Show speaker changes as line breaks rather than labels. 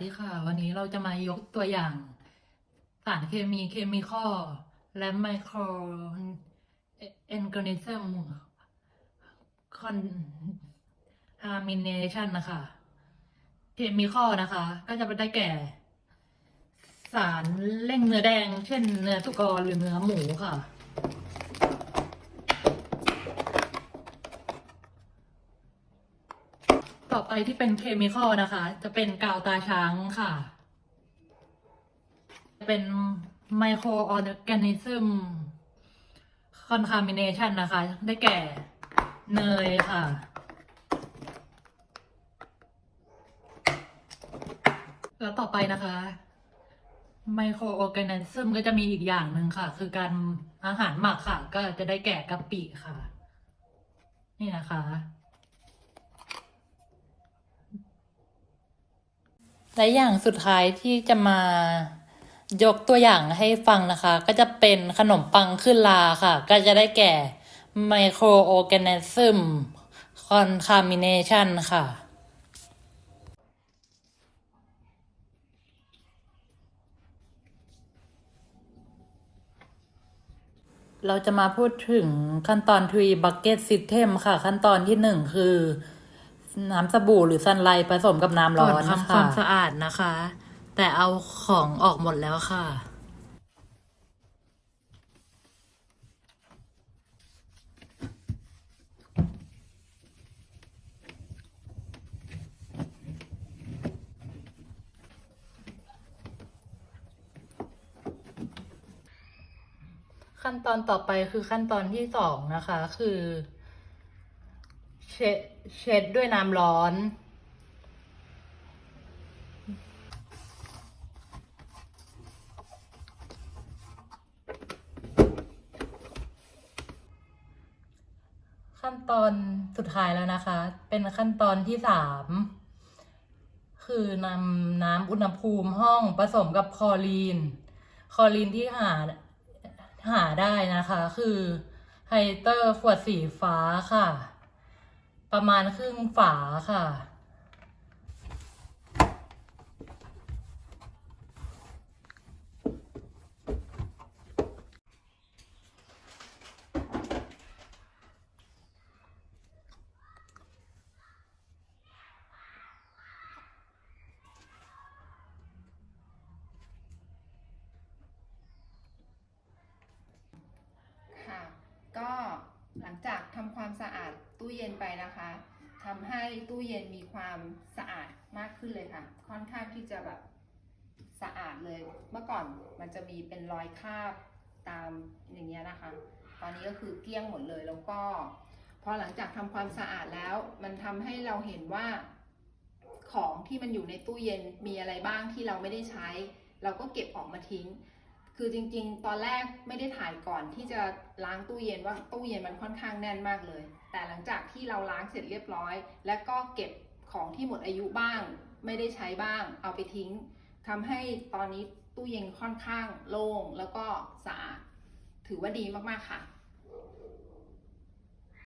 ดีค่ะ วันนี้เราจะมายกตัวอย่าง สารเคมีเคมีคอและไมโครเอนกอนิซึมคอนฮามิเนชันนะคะ เคมีคอนะคะ ก็จะได้แก่ สารเร่งเนื้อแดง เช่นเนื้อสุกรหรือเนื้อหมูค่ะ ต่อไปที่เป็นเคมีคอลนะคะ จะเป็นกาวตาช้างค่ะ เป็นไมโครออร์แกนิซึมคอนคามิเนชันนะคะ ได้แก่เนยค่ะ แล้วต่อไปนะคะไมโครออร์แกนิซึมก็จะมีอีกอย่างหนึ่งค่ะ คือการอาหารหมักค่ะ ก็จะได้แก่กะปิค่ะ นี่นะคะ และอย่างสุดท้ายที่จะมายกตัวอย่างให้ฟังนะคะ ก็จะเป็นขนมปังขึ้นลาค่ะ ก็จะได้แก่ไมโครออแกนิซึมคอนคามิเนชันค่ะเราจะมาพูดถึงขั้นตอน Tree Bucket System ค่ะ ขั้นตอนที่หนึ่งคือ น้ำสบู่หรือซันไลท์ผสมกับน้ำร้อนทำความสะอาดนะคะ แต่เอาของออกหมดแล้วค่ะ ขั้นตอนต่อไปคือขั้นตอนที่สองนะคะ คือ เช็ดด้วยน้ำร้อน ขั้นตอนสุดท้ายแล้วนะคะ เป็นขั้นตอนที่สามคือนำน้ำอุณหภูมิห้องผสมกับคอรีน คอรีนที่หาหาได้นะคะ คือไฮเตอร์ขวดสีฟ้าค่ะ ประมาณครึ่งฝา
ค่ะ ก็หลังจากทำความสะอาด ตู้เย็นไปนะคะทำให้ตู้เย็นมีความสะอาดมากขึ้นเลยค่ะ ค่อนข้างที่จะแบบสะอาดเลย เมื่อก่อนมันจะมีเป็นรอยคราบตามอย่างเงี้ยนะคะ ตอนนี้ก็คือเกลี้ยงหมดเลยแล้วก็ พอหลังจากทำความสะอาดแล้ว มันทำให้เราเห็นว่าของที่มันอยู่ในตู้เย็นมีอะไรบ้างที่เราไม่ได้ใช้ เราก็เก็บออกมาทิ้ง คือจริงๆ ตอนแรกไม่ได้ถ่ายก่อนที่จะล้างตู้เย็นว่าตู้เย็นมันค่อนข้างแน่นมากเลย แต่หลังจากที่เราล้างเสร็จเรียบร้อย แล้วก็เก็บของที่หมดอายุบ้าง ไม่ได้ใช้บ้าง เอาไปทิ้งทำให้ตอนนี้ตู้เย็นค่อนข้างโล่งแล้วก็สะอาดถือว่าดีมากๆค่ะ